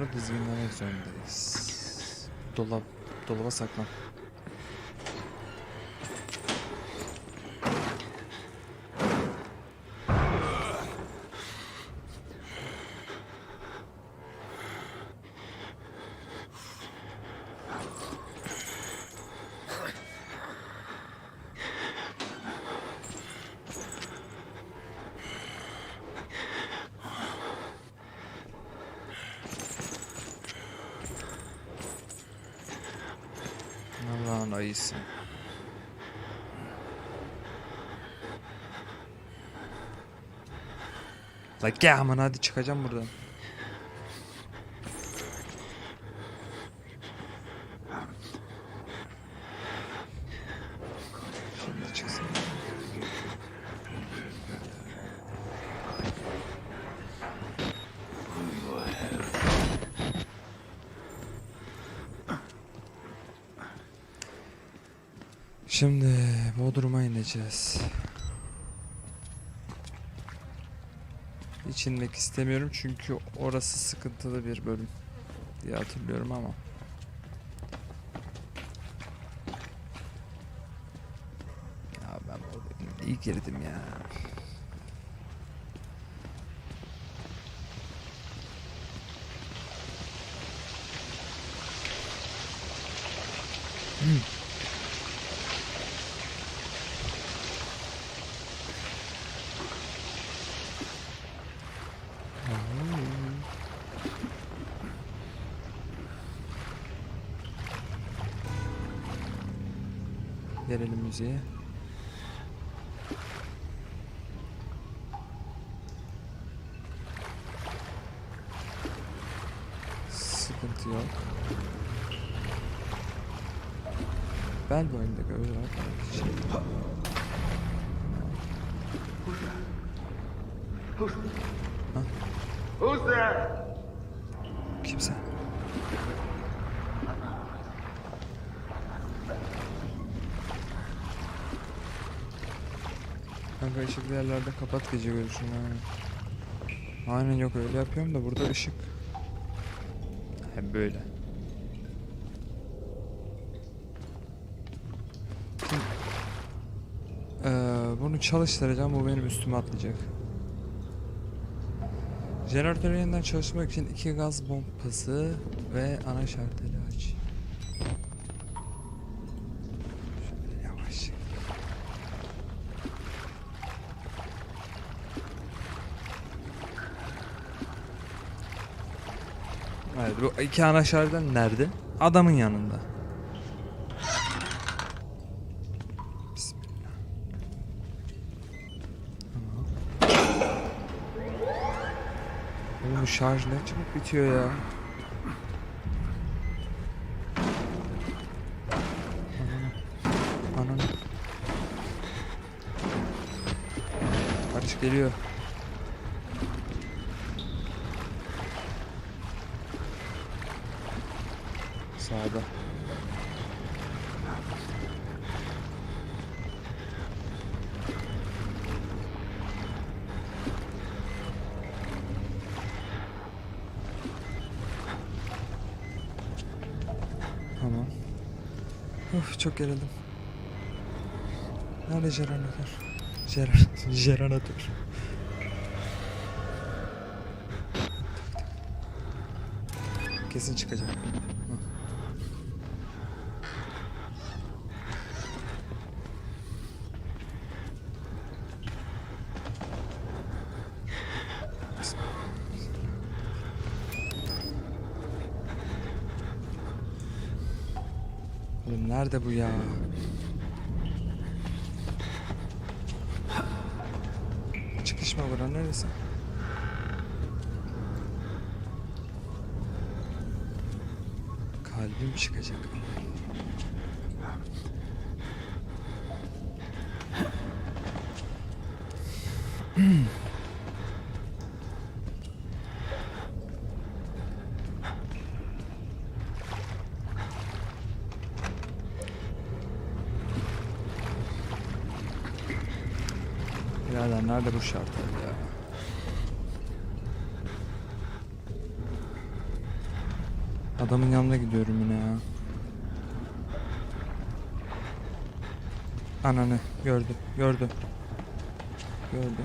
Bunu dizginlemek zorundayız. Dolap, dolaba saklan. La gel aman hadi çıkacağım buradan. Şimdi Bodrum'a ineceğiz. Hiç inmek istemiyorum çünkü orası sıkıntılı bir bölüm diye hatırlıyorum ama. Ya ben orada iyi girdim ya. Müziğe. Sıkıntı yok. Bel boyunda var. Şey. Who's there? Kimse. Kanka ışıklı yerlerde kapat gece görüşünü. Aynen yok öyle yapıyorum da burada ışık. Hem böyle. Şimdi, eee, bunu çalıştıracağım bu benim üstüme atlayacak. Jeneratörü yeniden çalıştırmak için iki gaz pompası ve ana şarteli aç. Şöyle yavaş. Evet bu iki ana şartel nerede? Adamın yanında. Oğlum şarj ne çabuk bitiyor ya. Ananı. Ananı. Geliyor. Sağda. Tamam. Of çok gerildim. Nerede jeneratör? Jener jeneratör. Kesin çıkacak. Hı. Oğlum nerede bu ya? Çıkış mı bura neresi? Kalbim çıkacak. Birader nerede bu şartlar ya? Adamın yanına gidiyorum yine ya. Ananı gördü, gördü. Gördü.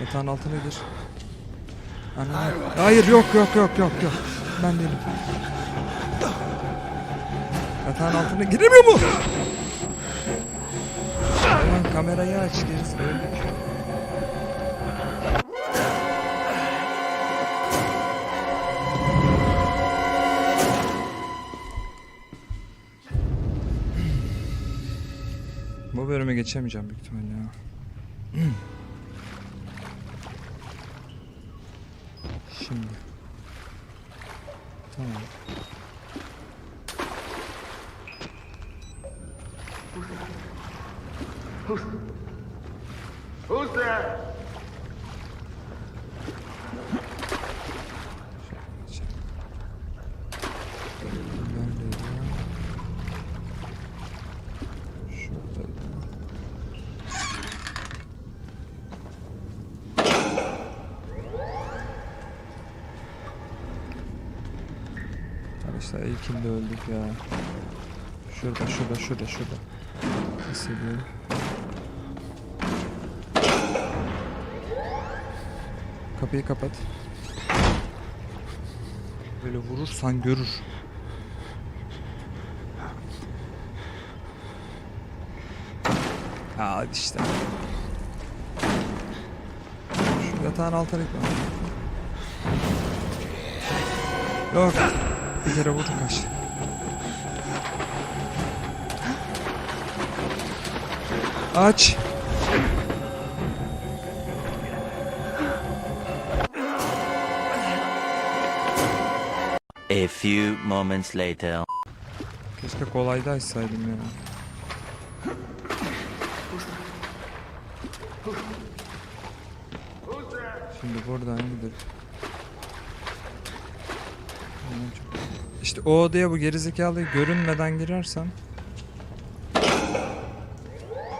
Yatağın altına gir. Ananı. Hayır yok yok yok yok yok. Ben değilim. Yatağın altına giremiyor mu? Kamerayı aç gerisi öldük. Bu bölüme geçemeyeceğim büyük ihtimalle ya. Şimdi. Tamam. Who's there? Ya? Şuradaydı. Arkadaşlar öldük ya. Şurada, şurada, şurada, şurada. Hissediyorum. Kapıyı kapat. Böyle vurursan görür. Ha hadi işte. Şu yatağın altına gitme. Yok. Bir kere vur kaç. Aç. A few moments later. Keşke açsaydım ya. Şimdi buradan çok- İşte o odaya bu gerizekalı görünmeden girersen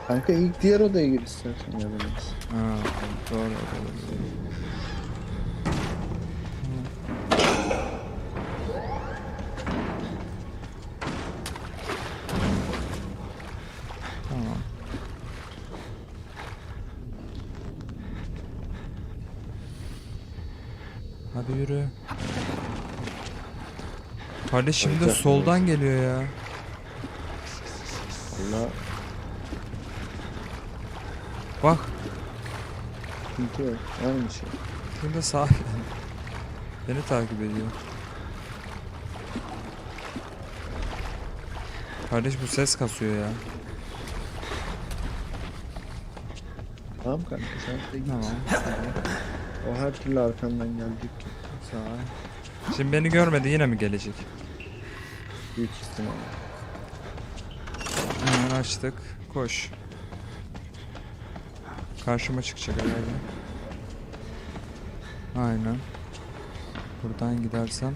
Kanka ilk diğer odaya gir istersen ya da neyse. Ha, doğru doğru. Hadi yürü. Kardeşim de Olacak soldan geliyor ya. Valla Bak. sıkıntı yok. Aynı şey. Şimdi sağ Beni takip ediyor. Kardeş bu ses kasıyor ya. Tamam kanka sen de git. Tamam. O her türlü arkandan gelecek ki. Sağ. Şimdi beni görmedi yine mi gelecek? Büyük ihtimalle. Hemen açtık. Koş. Karşıma çıkacak herhalde. Aynen. Buradan gidersem.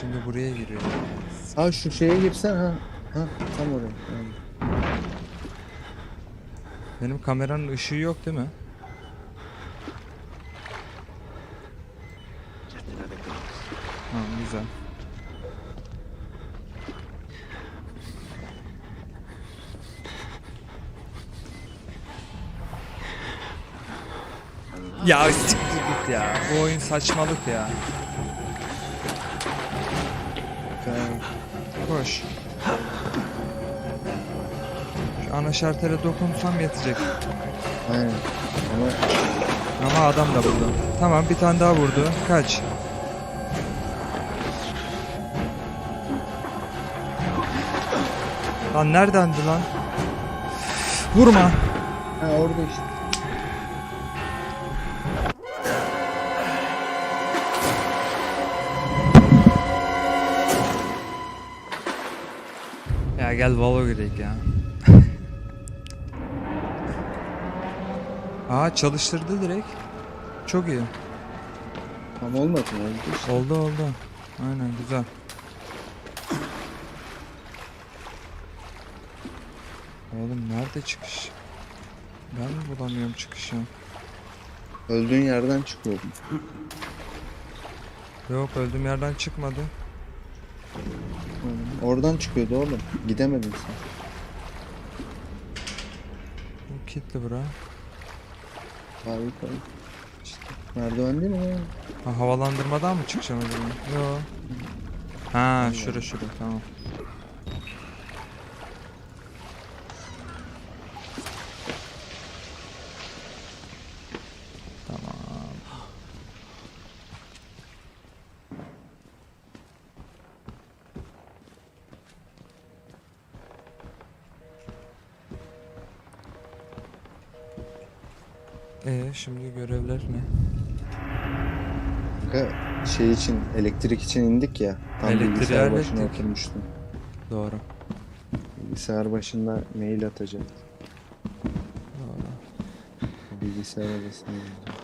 Şimdi buraya giriyor. Ha şu şeye girsen ha. Ha tam oraya. Yani. Benim kameranın ışığı yok değil mi? Ha, güzel. Ya siktir git ya. Bu oyun saçmalık ya. Koş. Şu ana şartere dokunsam yetecek. Aynen. Ama Ama adam da vurdu. Tamam bir tane daha vurdu. Kaç. Lan neredendi lan? Vurma. ha orada işte. Gel Valo gidelim ya. Aa çalıştırdı direkt. Çok iyi. Tam olmadı mı? Oldu. Oldu oldu. Aynen güzel. Oğlum nerede çıkış? Ben mi bulamıyorum çıkışı? Öldüğün yerden çıkıyordun. Yok öldüğüm yerden çıkmadı. Oradan çıkıyordu oğlum. Gidemedin sen. Bu kilitli bura. Abi yukarı. İşte merdiven değil mi? Ha, havalandırmadan mı çıkacağım acaba? Yok. Ha şura şura. Tamam. Şey için elektrik için indik ya. Tam Elektriği bilgisayar başına hallettik. oturmuştum. Doğru. Bilgisayar başında mail atacak. Doğru. Bilgisayar odasına indim.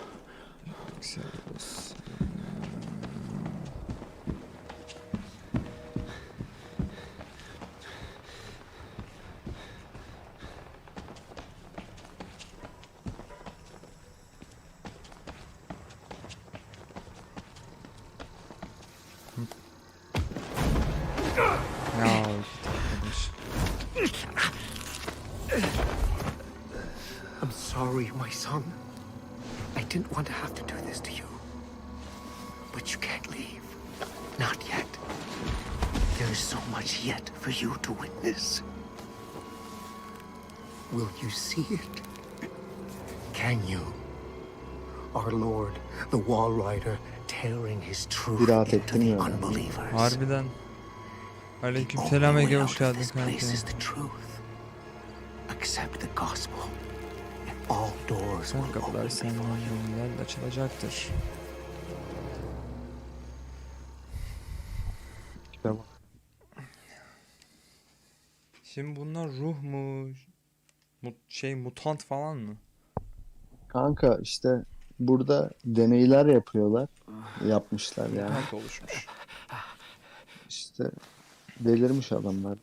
Sorry, my son. I didn't want to have to do this to you. But you can't leave. Not yet. There is so much yet for you to witness. Will you see it? Can you? Our Lord, the Wall Rider, tearing his truth Bir rahat into ettin the ya. unbelievers. Harbiden. Aleyküm Only selam way Ege out hoş of geldin this place kanka. is the truth. Accept the gospel, and all doors Son kapılar senin yollarla açılacaktır. Tamam. Şimdi bunlar ruh mu? Mut, şey mutant falan mı? Kanka işte burada deneyler yapıyorlar. Yapmışlar yani. Mutant oluşmuş. İşte delirmiş adamlar.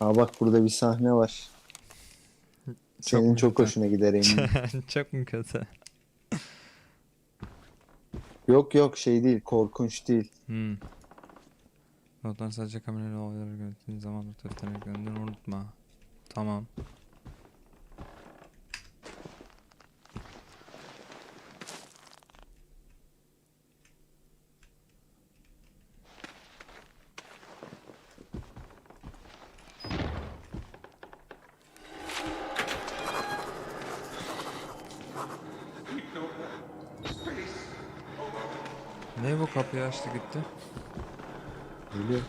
Aa bak burada bir sahne var. Senin mu çok hoşuna gider eminim. Çok mu kötü? yok yok şey değil, korkunç değil. Hmm. Notlar sadece kamerayla olayları yönettiğin zaman nokta yeteneklerinden unutma. Tamam. Ne bu kapıyı açtı gitti? Geliyor.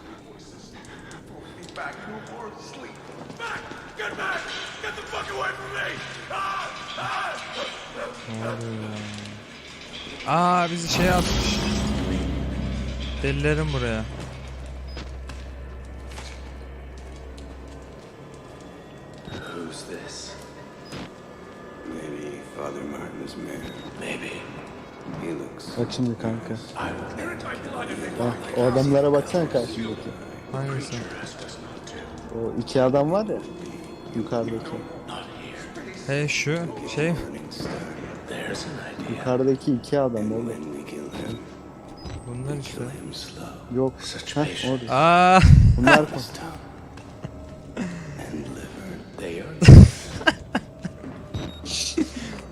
Aa bizi şey atmış. Delilerim buraya. Bak şimdi kanka. Bak o adamlara baksana karşımdaki. Hangisi? O iki adam var ya. Yukarıdaki. Hey şu şey. Yukarıdaki iki adam oğlum. Bunlar işte. Yok. Heh, orada. Aa Bunlar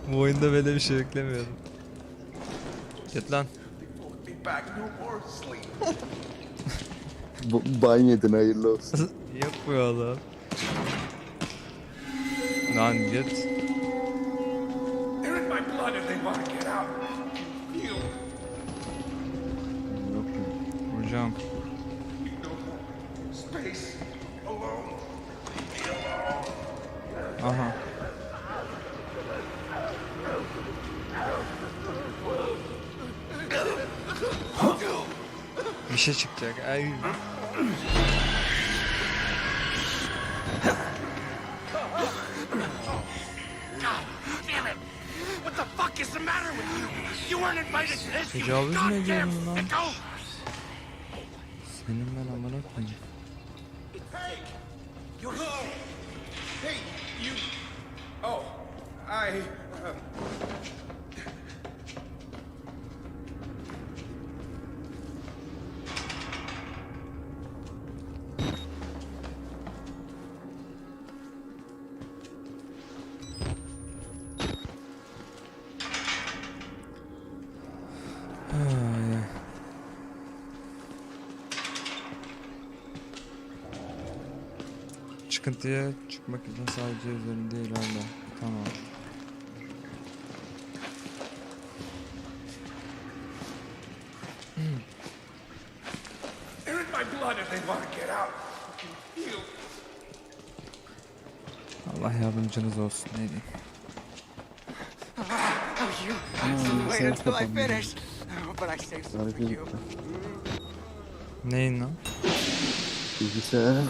bu oyunda böyle bir şey beklemiyordum. Git lan. Be back. No more sleep. Bu, ban yedin hayırlı olsun. Yok bu oğlum. Lan git. They're in Bir şey çıkacak. Ay. the fuck is the matter with you? You weren't invited to this, you Tecavüz mü ediyorsun lan? Çıkıntıya çıkmak için sadece üzerinde ilerle. Tamam. They're in my blood if they want to get out. I can feel... Allah yardımcınız olsun. Ne diyeyim. Oh. Oh. Neyin lan? Bilgisayarın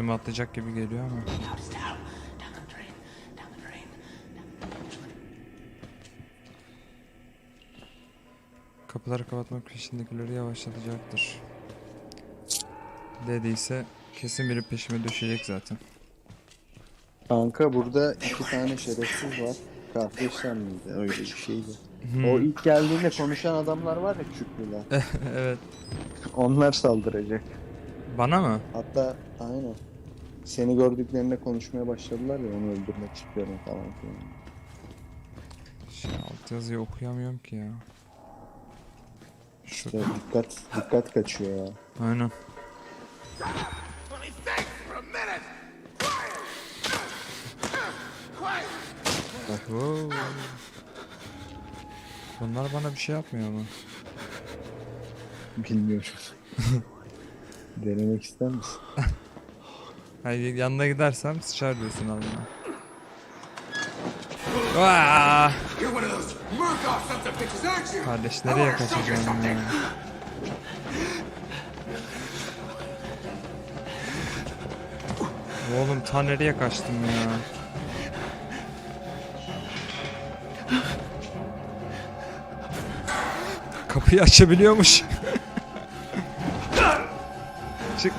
Üstüme atlayacak gibi geliyor ama. Kapıları kapatmak peşindekileri yavaşlatacaktır. Dediyse kesin biri peşime düşecek zaten. Kanka burada iki tane şerefsiz var. Kardeşler miydi? Öyle bir şeydi. O ilk geldiğinde konuşan adamlar var ya küçüklüler. evet. Onlar saldıracak. Bana mı? Hatta aynen. Seni gördüklerinde konuşmaya başladılar ya onu öldürmek istiyorum falan filan. Şey, alt yazıyı okuyamıyorum ki ya. Şu, İşte dikkat dikkat kaçıyor ya. aynen. Quiet! Wow. Bunlar bana bir şey yapmıyor ama. Bilmiyorum. Denemek ister misin? Hayır yanına gidersem sıçar diyorsun alnına. Kardeş nereye kaçacağım ya? Oğlum ta nereye kaçtım ya? Kapıyı açabiliyormuş. Çık.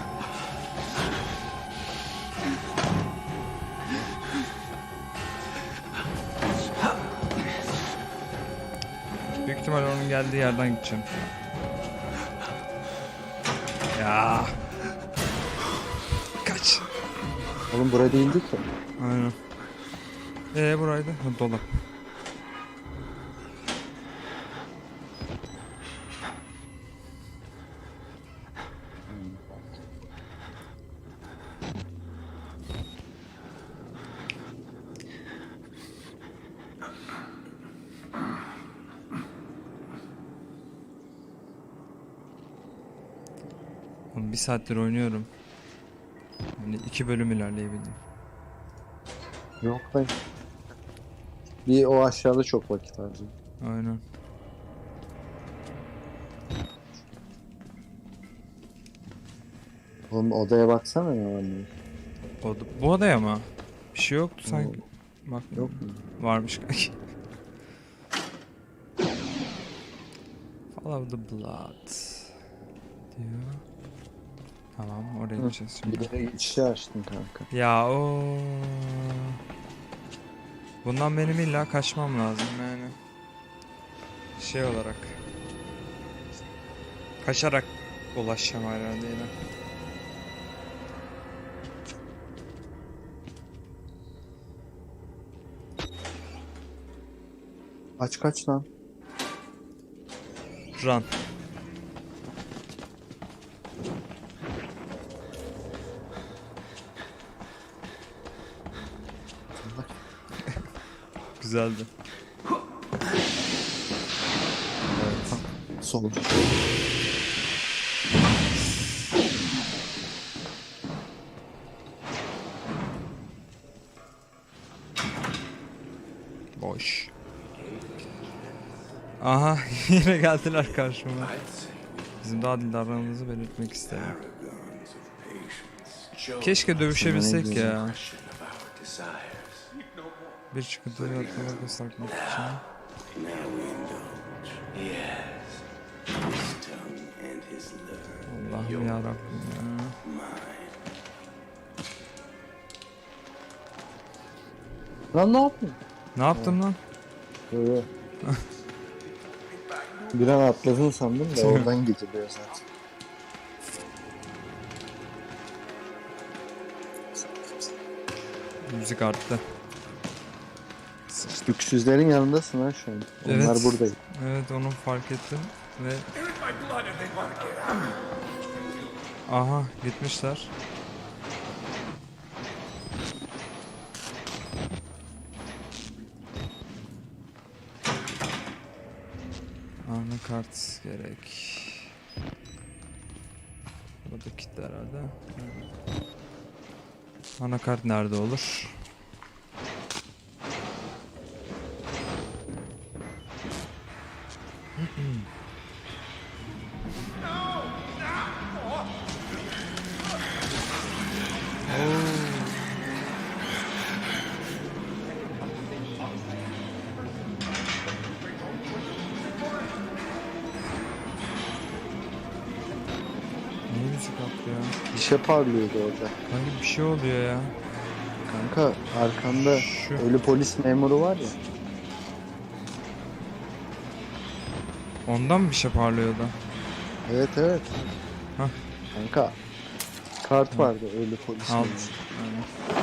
İhtimal onun geldiği yerden gideceğim. Ya. Kaç. Oğlum bura değildi ki. Aynen. Ee buraydı. Ha, dolap. Saattir oynuyorum. Yani iki bölüm ilerleyebildim. Yok be. Bir o aşağıda çok vakit harcadım. Aynen. Oğlum odaya baksana ya anne. O, bu odaya mı? Bir şey yoktu sanki. Bak Yok mu? varmış kanki. Follow the blood. Diyor. Tamam oraya Hı, gideceğiz şimdi. Bir yere geçişi açtın kanka. Ya o. Bundan benim illa kaçmam lazım yani. Şey olarak. Kaçarak ulaşacağım herhalde yine. Aç kaç lan. Run. Güzeldi. Sol. Boş. Aha yine geldiler karşıma. Bizim daha adil davrandığımızı belirtmek isterim. Keşke dövüşebilsek ya. Bir çıkıntıyı atlamak ve sarkmak için. Allah'ım yarabbim ya. Lan ne yaptın? Ne yaptım lan? Böyle. Bir an atladın sandım da oradan geçiliyor zaten. Müzik arttı. Öksüzlerin yanındasın ha şu an. Onlar Evet. buradayım. Evet onu fark ettim ve aha gitmişler. Anakart gerek. Burada kitle herhalde. Anakart nerede olur? Müzik attı ya? Bir şey parlıyordu orada. Kanka bir şey oluyor ya. Kanka arkanda Şu. ölü polis memuru var ya. Ondan mı bir şey parlıyordu? Evet evet. Hah. Kanka kart vardı ölü polis Aldım. memuru. Aynen.